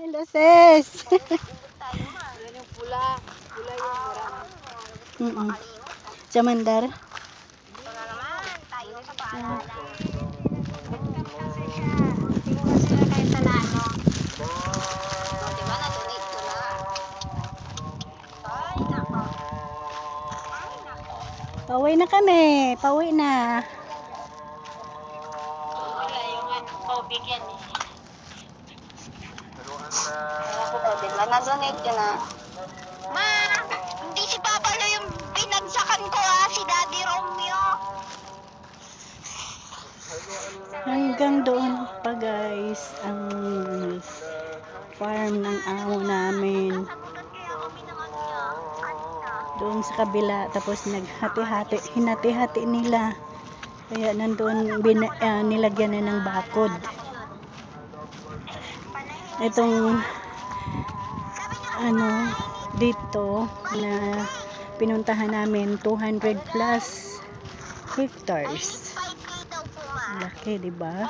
Hello, sis. Yan yung pula. Pula yung marami. Mm-mm. Sa mandar? Ito na naman, tayo sa paalala. Kasi siya. Siguro sila kayo sa lano. O, na-donate ko na. Ay, nako. Ay, nako. Pauwi na kami. Pauwi na. Wala yung ano, tubig yan eh. Ako po, diba, na-donate ko na. Ma, hindi si Papa Lo yung binagsakan ko ah, si Daddy Romeo. Hanggang doon pa guys ang farm ng amo namin. Doon sa kabila. Tapos naghati-hati. Hinati-hati nila. Kaya nandun bin, ah, nilagyan na ng bakod. Itong ano dito na pinuntahan namin 200 plus hectares. 5K daw po ma. Laki, di ba?